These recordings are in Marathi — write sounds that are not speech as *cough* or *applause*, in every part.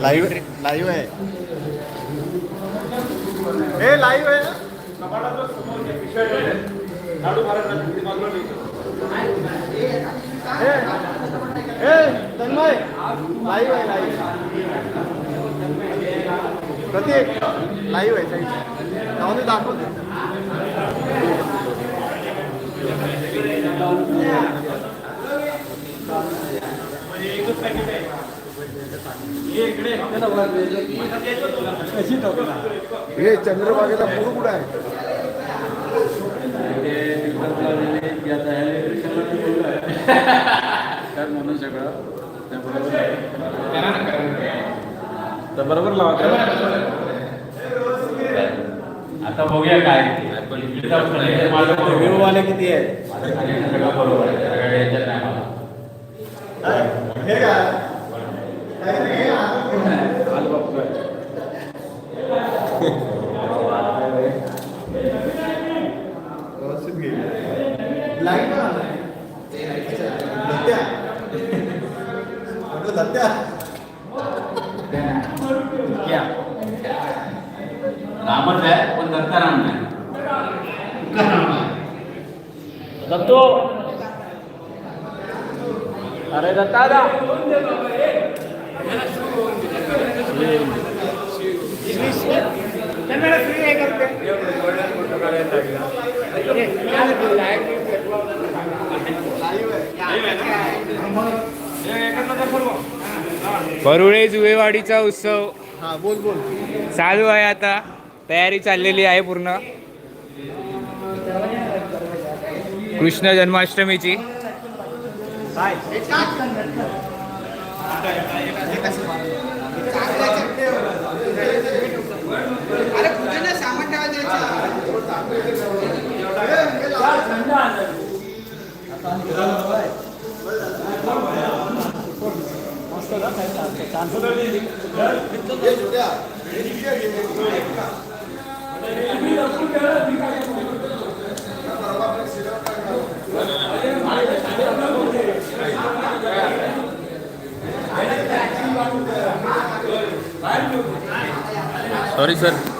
लाईव्ह लाईव्ह आहे. हे लाईव्ह आहे हे, हे, तन्मय लाईव्ह आहे. प्रतीक लाईव्ह आहे साईड जाऊन दे दाखवते हे चंद्रभागेला पूर कुठं आहे? *laughs* *laughs* म्हणून सगळं. तर बरोबर लावा आता बघूया काय व्ह्यू वाले किती आहे सगळं बरोबर आहे सगळं याच्यात नाही मला. हे काय आज बघतोय. व्यवस्थित घे लाइट पण आलाय दत्त्या रामच आहे पण दत्ताराम नाही. दत्तो. अरे दत्ता दा. परुळे जुवेवाडीचा उत्सव. हा बोल बोल. चालू आहे आता. तयारी चाललेली आहे पूर्ण. कृष्ण जन्माष्टमीची. सॉरी सर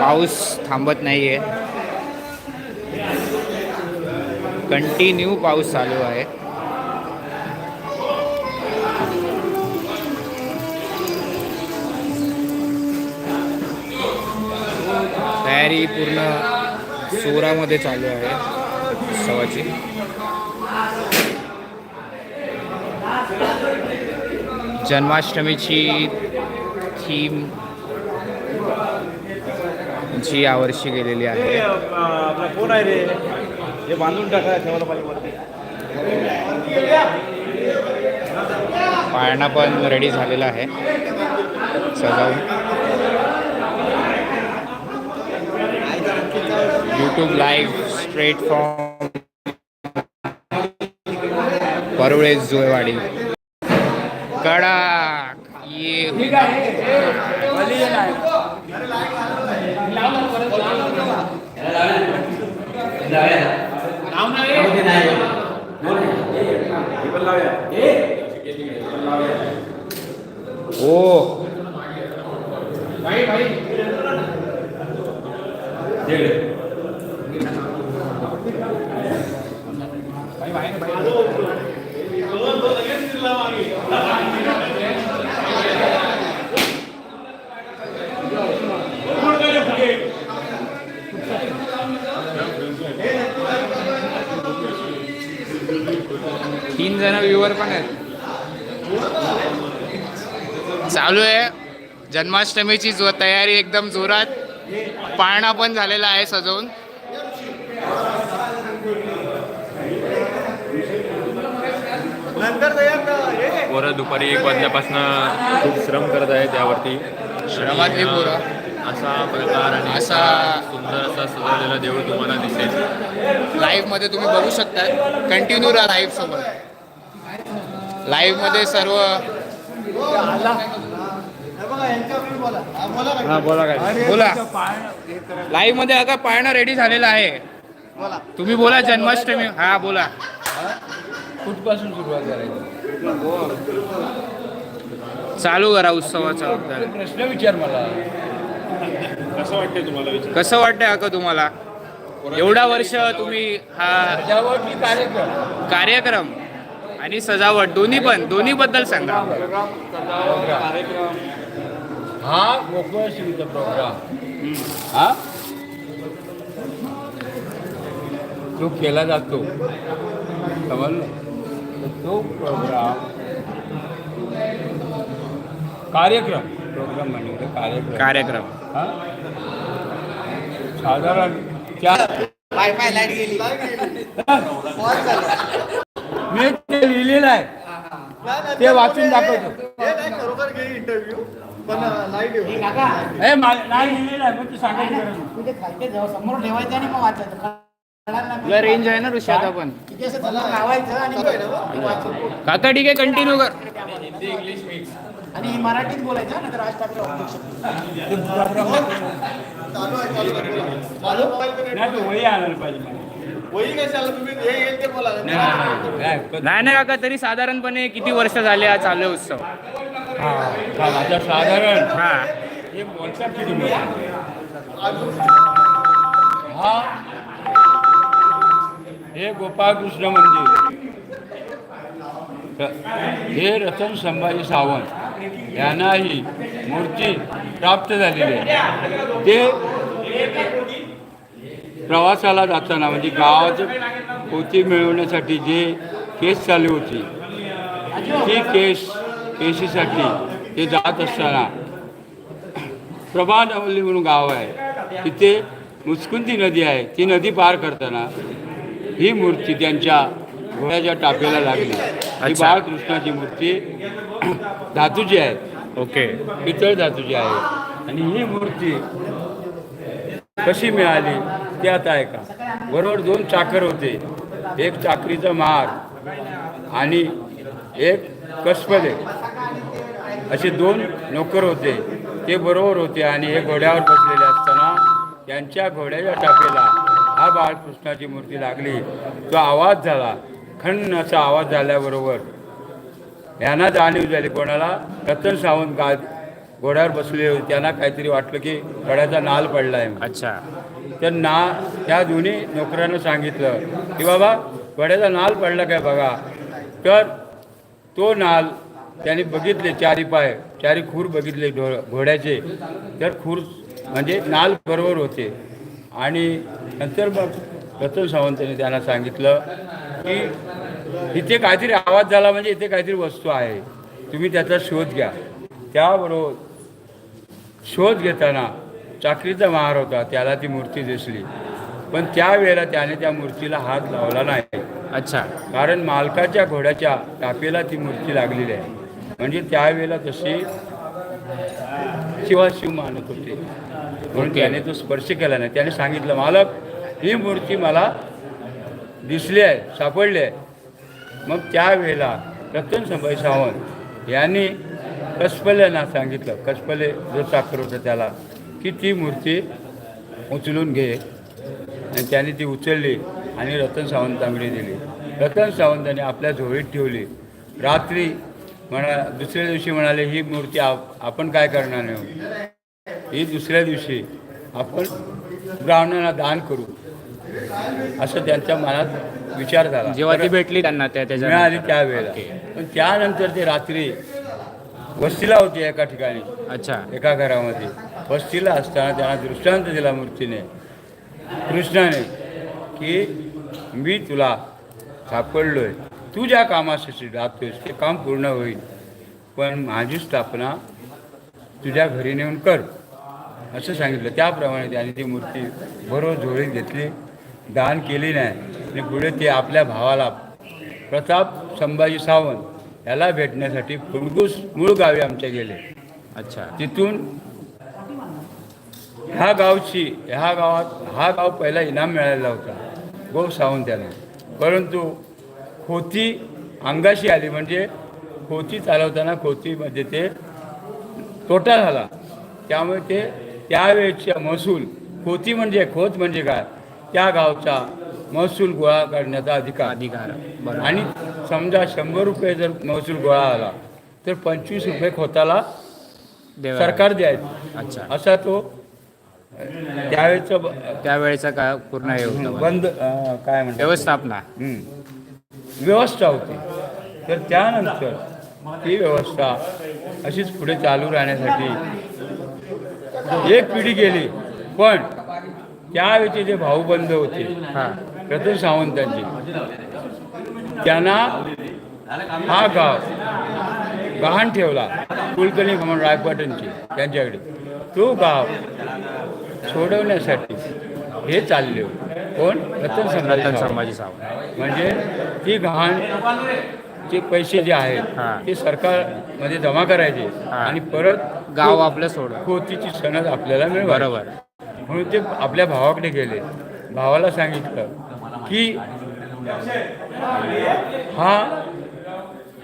पाऊस थांबत नाहीये. कंटिन्यू पाऊस चालू आहे. तयारी पूर्ण सोरामध्ये चालू आहे उत्सवाची. जन्माष्टमीची थीम जी यावर्षी गेलेली आहे. आपला फोन आहे रे? हे बांधून टाका ठेवायला पाहिजे वरती. पाळणा पण रेडी झालेला आहे. सजावून. YouTube live straight from Parule Julewadi. कडक ये. तीन जण व्ह्युअर पण आहेत. चालू आहे. जन्माष्टमीची जो तयारी एकदम जोरात. पाळणा पण झालेला आहे सजवून? पोरं दुपारी एक वाजल्यापासून खूप श्रम करत आहे त्यावरती श्रमातली पोरं. असा प्रकार आणि असा- सुंदर असा सजवलेला देऊळ तुम्हाला दिसेल. लाईव्हमध्ये तुम्ही बघू शकता कंटिन्यू राहा लाईव्ह सोबत. लाईव्हमध्ये सर्व हे बोला हा, बोला काय? बोला. लाईव्हमध्ये आता पाळणा रेडी झालेला आहे. बोला. तुम्ही बोला जन्माष्टमी हा बोला. कुठपासून सुरुवात करायची? चालू करा उत्सवाचा. प्रश्न विचार मला. कसं वाटतंय अका तुम्हाला? एवढा वर्ष तुम्ही हा कार्यक्रम? कार्यक्रम आणि सजावट दोन्ही पण दोन्ही बद्दल सांगा. हा गोकुळ शिवचा प्रोग्राम. हा? तो केला जातो. समजलं? तर तो प्रोग्राम कार्यक्रम. प्रोग्राम म्हणजे कार्यक्रम। कार्यक्रम। हा? साधारण चार Pause झाला. मी ते लिहिलेलं आहे ते वाचून दाखवतो. हे नाही खरोखर घे इंटरव्ह्यू पण लाइट येऊ हे मा- नाही लिहिलेलं आहे पण ते सांगायची गरज नाही. तुझे खालते जाऊ समोर ठेवायचं आणि मग वाचायचं कळणार नाही. तुला रेंज आहे ना ऋषी आता पण. तिथे असं समोर लावायचं आणि मग वाचायचं. काका ठीक आहे कंटिन्यू कर. आणि मराठीत बोलायचं नाही तर राज ठाकरे नाही हे नाही, नाही, नाही. पण- नाही नाही. काका तरी साधारणपणे किती वर्ष झाले हा चालू आहे उत्सव साधारण हा. हे हा. हे गोपाळकृष्ण मंदिर. हे रतन संभाजी सावंत. यांना ही मूर्ती प्राप्त झालेली आहे. ते प्रवासाला जाताना म्हणजे गावाचं पोती मिळवण्यासाठी जे केस चालू होती ती केस केशीसाठी ते जात असताना प्रभानवल्ली म्हणून गाव आहे. तिथे मुस्कुंदी नदी आहे. ती नदी पार करताना ही मूर्ती त्यांच्या घोड्याच्या टापेला लागली ही अच्छा. बाळकृष्णाची मूर्ती धातूची आहे. ओके. पितळ धातूची आहे. आणि ही मूर्ती कशी मिळाली ते आता ऐका बरोबर दोन चाकर होते. एक चाकरीचा महार आणि एक कसपदे. असे दोन नोकर होते. ते बरोबर होते आणि हे घोड्यावर बसलेले असताना त्यांच्या घोड्याच्या टाकेला हा बाळकृष्णाची मूर्ती लागली. तो आवाज झाला. खण्ण असा आवाज झाल्याबरोबर यांना जाणीव झाली कोणाला? रतन सावंत गा घोड्यावर बसले होते. त्यांना काहीतरी वाटलं की घोड्याचा नाल पडला आहे अच्छा. तर ना त्या दोन्ही नोकरांना सांगितलं की बाबा घोड्याचा नाल पडला काय बघा? तर तो नाल त्यांनी बघितले चारी पाय चारी खूर बघितले ढो घोड्याचे. तर खूर म्हणजे नाल बरोबर होते. आणि नंतर मग रतन सावंतांनी त्यांना सांगितलं की इथे काहीतरी आवाज झाला म्हणजे इथे काहीतरी वस्तू आहे. तुम्ही त्याचा शोध घ्या. त्याबरोबर शोध घेताना चाकरीचा महार होता त्याला ती मूर्ती दिसली. पण त्यावेळेला त्याने त्या मूर्तीला हात लावला नाही. अच्छा. कारण मालकाच्या घोड्याच्या टापेला ती मूर्ती लागलेली आहे. म्हणजे त्यावेळेला तशी शिवाशिव मानत होते. म्हणून. त्याने तो स्पर्श केला नाही. त्याने सांगितलं मालक ही मूर्ती मला दिसली आहे सापडले. आहे मग त्यावेळेला रतन संभाई सावंत यांनी कसपल्यांना सांगितलं. कसपले जो चाकर होता त्याला की ती मूर्ती उचलून घे. आणि त्याने ती उचलली आणि रतन सावंतांकडे दिली. रतन सावंतांनी आपल्या झोळीत ठेवली. रात्री म्हणा दुसऱ्या दिवशी म्हणाले ही मूर्ती आप आपण काय करणार नाही ही दुसऱ्या दिवशी आपण ब्राह्मणांना दान करू. असं त्यांच्या मनात विचार झाला. जेव्हा ती भेटली त्यांना त्या मिळाली त्याच्या त्यावेळेला. पण त्यानंतर ते रात्री वस्तीला होते एका ठिकाणी. अच्छा. एका घरामध्ये. वस्तीला असताना त्यांना दृष्टांत दिला मूर्तीने. कृष्णाने की मी तुला सापडलोय. तू ज्या कामासाठी जातोयस ते काम पूर्ण होईल. पण माझी स्थापना तुझ्या घरी नेऊन कर. असं सांगितलं. त्याप्रमाणे त्याने ती मूर्ती बरोबर झोळीत घेतली. दान केली नाही आणि पुढे ते आपल्या भावाला प्रताप संभाजी सावंत याला भेटण्यासाठी फुलगूस मूळ गावी आमच्या गेले. अच्छा. तिथून ह्या गावची ह्या गावात हा गाव पहिला इनाम मिळालेला होता गो सावंत याला परंतु खोती अंगाशी आली म्हणजे खोती चालवताना खोतीमध्ये ते तोटा झाला. त्यामुळे ते त्यावेळेचा महसूल खोती म्हणजे खोत म्हणजे काय? त्या गावचा महसूल गोळा करण्याचा अधिकार. अधिकार. आणि समजा शंभर रुपये जर महसूल गोळा आला तर पंचवीस रुपये खोताला सरकार द्यायचं. अच्छा. असा तो त्यावेळेचा त्यावेळेचा काय पूर्ण हे होतं? बंद काय म्हणतात व्यवस्थापना. व्यवस्था होती. तर त्यानंतर ती व्यवस्था अशीच पुढे चालू राहण्यासाठी एक पिढी गेली. पण त्यावेळेचे जे भाऊबंद होते हां. रतन सावंतांची त्यांना हा गाव गहाण ठेवला कुलकर्णी म्हणून रायपाटणची त्यांच्याकडे. तो गाव सोडवण्यासाठी हे चालले. कोण? रतन संभाजी सावंत. म्हणजे ती गहाण चे पैसे जे. आहेत ते सरकारमध्ये जमा करायचे. आणि परत गाव आपलं सोड खोतीची सनद आपल्याला मिळवायची. बरोबर. म्हणून ते आपल्या भावाकडे गेले. भावाला सांगितलं की हा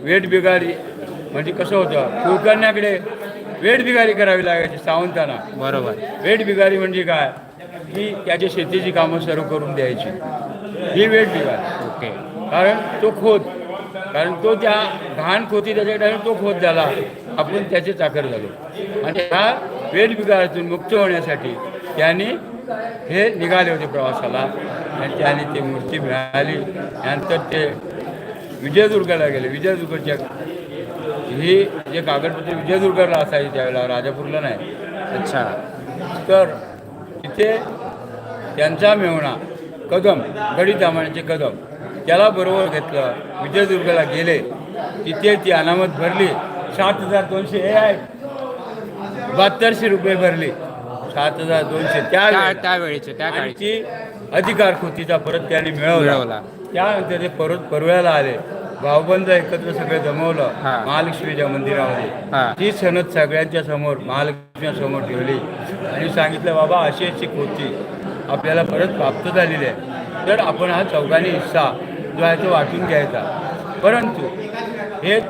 वेट बिगारी म्हणजे कसं होतं? कुलकर्ण्याकडे वेट बिगारी करावी लागायची सावंतांना. बरोबर. वेट बिगारी म्हणजे काय? की त्याच्या शेतीची कामं सर्व करून द्यायची. ही वेट बिगारी. ओके. कारण तो खोत कारण तो त्या घाण खोती त्याच्याकडे तो खोत झाला. आपण त्याचे चाकर झालो. आणि ह्या वेट बिगारातून मुक्त होण्यासाठी त्यांनी हे निघाले होते प्रवासाला. आणि त्याने ती मूर्ती मिळाली. त्यानंतर ते विजयदुर्गला गेले. विजयदुर्गच्या ही जे कागदपत्रे विजयदुर्गला असायची त्यावेळेला राजापूरला नाही. अच्छा. तर तिथे त्यांचा मेवणा कदम गडी दामाण्याचे कदम त्याला बरोबर घेतलं. विजयदुर्गला गेले. तिथे ती अनामत भरली. सात हजार दोनशे हे आहे बहात्तरशे रुपये भरले. सात हजार दोनशे त्या त्या. त्यावेळेचे त्या आणि काळी ती अधिकार खोतीचा परत त्यांनी मिळवला. त्यानंतर ते परत परव्याला आले भावबंद एकत्र सगळे जमवलं. महालक्ष्मीच्या. मंदिरामध्ये ती सनद सगळ्यांच्या समोर महालक्ष्मीच्या समोर ठेवली आणि सांगितलं बाबा अशी अशी खोती आपल्याला परत प्राप्त झालेली आहे तर आपण हा चौघांनी हिस्सा जो आहे तो वाटून घ्यायचा परंतु हे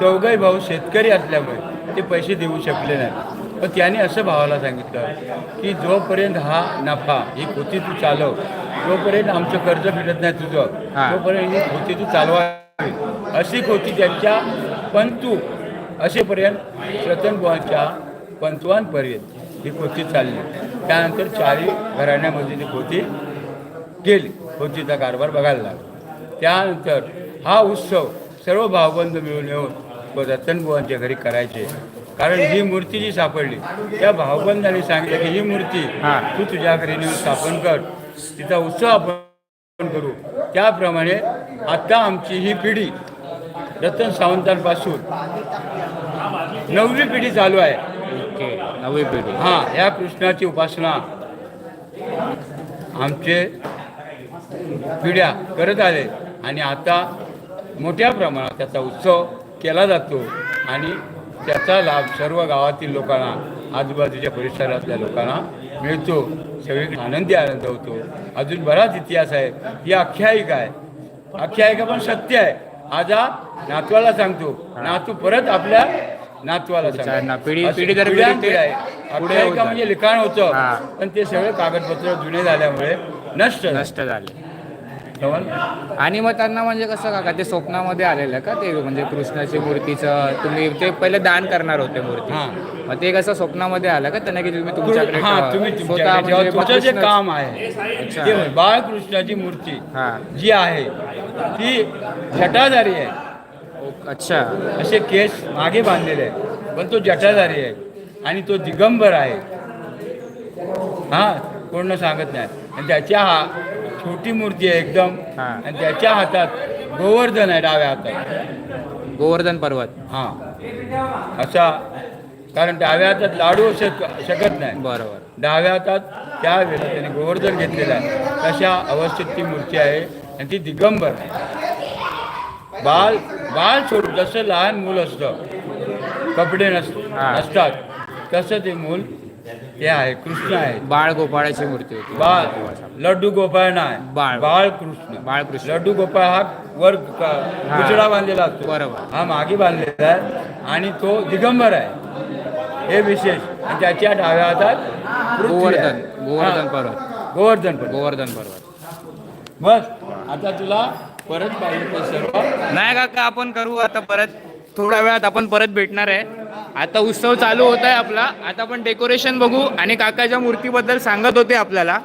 चौघाही भाऊ शेतकरी असल्यामुळे ते पैसे देऊ शकले नाही पण त्याने असं भावाला सांगितलं की जोपर्यंत हा नफा ही खोती तू चालव जोपर्यंत आमचं कर्ज फिटत नाही तुझं. तोपर्यंत ही खोती तू चालवावी अशी खोती त्यांच्या पंतू असेपर्यंत रतनबुवांच्या पंतवांपर्यंत ही खोती चालली. त्यानंतर चारही घराण्यामध्ये ती खोती गेली खोतीचा कारभार बघायला लागला. त्यानंतर हा उत्सव सर्व भावबंध मिळून येऊन व रतनबुवांच्या घरी करायचे. कारण ही मूर्ती जी सापडली त्या भावबंधाने सांगितलं की ही मूर्ती. तू तुझ्या घरी नेऊन स्थापन कर. तिचा उत्सव आपण करू. त्याप्रमाणे आता आमची ही पिढी रतन सावंतांपासून नववी पिढी चालू आहे. ओके नवी पिढी. हां या कृष्णाची उपासना आमचे पिढ्या करत आले आणि आता मोठ्या प्रमाणात त्याचा उत्सव केला जातो आणि त्याचा लाभ सर्व गावातील लोकांना आजूबाजूच्या परिसरातल्या लोकांना मिळतो. सगळीकडे आनंदी आनंद होतो. अजून बराच इतिहास आहे. ही आख्यायिका आहे. आख्यायिका पण सत्य आहे. आज हा नातवाला सांगतो. नातू परत आपल्या नातवाला सांगतो. पिढी- पिढी दर आहे. आख्यायिका म्हणजे लिखाण होतं. पण ते सगळे कागदपत्र जुने झाल्यामुळे नष्ट. नष्ट झाले. आणि मग त्यांना म्हणजे कसं काका ते स्वप्नामध्ये आलेलं का ते? म्हणजे कृष्णाची मूर्तीचं तुम्ही ते पहिले दान करणार होते मूर्ती. हां. मग ते कसं स्वप्नामध्ये आलं का? त्यांना की तुम्ही तुमच्याकडे हा. तुम्ही स्वतः तुमच्याकडे म्हणजे जेव्हा तुमचं जे कृष्ण- काम आहे अच्छा. ते होय. बाळकृष्णाची मूर्ती हा. जी आहे ती जटाधारी आहे. अच्छा. असे केस मागे बांधलेले आहेत. पण तो जटाधारी आहे आणि तो दिगंबर आहे. हा कोण सांगत नाही. आणि त्याच्या हा छोटी मूर्ती आहे एकदम. हा. आणि त्याच्या हातात गोवर्धन आहे डाव्या हातात. गोवर्धन पर्वत. हा. असा कारण डाव्या हातात लाडू शक शकत नाही. बरोबर. डाव्या हातात त्या वेळेला त्याने गोवर्धन घेतलेला आहे. तशा अवस्थेत ती मूर्ती आहे आणि ती दिगंबर आहे. बाल बाल सोड जसं लहान मूल असतं कपडे नस हा. नसतात तसं ते मूल ते आहे कृष्ण आहे बाळ गोपाळाची मूर्ती होती. बाळ लड्डू गोपाळ नाही. बाळ. बाळ कृष्ण. बाळकृष्ण. लड्डू गोपाळ हा वर क- उजळा बांधलेला असतो. बरोबर. हा मागे बांधलेला आहे आणि तो दिगंबर आहे. हे विशेष. आणि त्याच्या डाव्या हातात पृथ्वी आहे. गोवर्धन. गोवर्धन पर्वत. गोवर्धन पर्वत. गोवर्धन पर्वत. बस. आता तुला परत पाहिजे ते सर्व. नाही काका आपण करू आता परत. थोड्या वेळात आपण परत भेटणार आहे. आता उत्सव चालू होत आहे आपला. आता आपण डेकोरेशन बघू आणि काकाच्या मूर्तीबद्दल सांगत होते आपल्याला.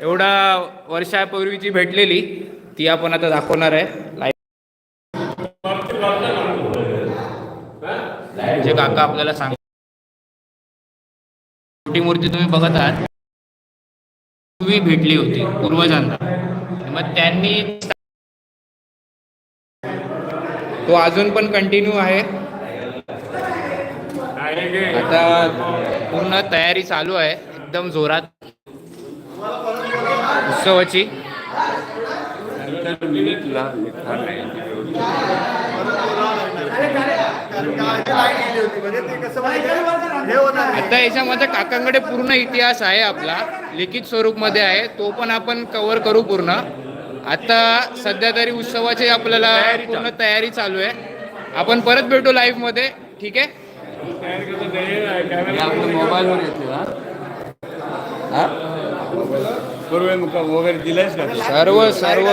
एवढा वर्षापूर्वी जी भेटलेली ती आपण आता दाखवणार आहे. लाईव्ह जे काका आपल्याला सांग छोटी मूर्ती तुम्ही बघत आहात. पूर्वी भेटली होती पूर्वजांना. मग त्यांनी तो अजून पण कंटिन्यू आहे. आता पूर्ण तयारी चालू आहे. एकदम जोरात. उत्सवाची. आता याच्यामध्ये काकांकडे पूर्ण इतिहास आहे आपला. लिखित स्वरूपमध्ये आहे. तो पण आपण कव्हर करू पूर्ण. आता सध्या तरी उत्सवाची आपल्याला पूर्ण तयारी चालू आहे. आपण परत भेटू लाईव्हमध्ये ठीक आहे? मोबाईलवर येते हा सर्व सर्व.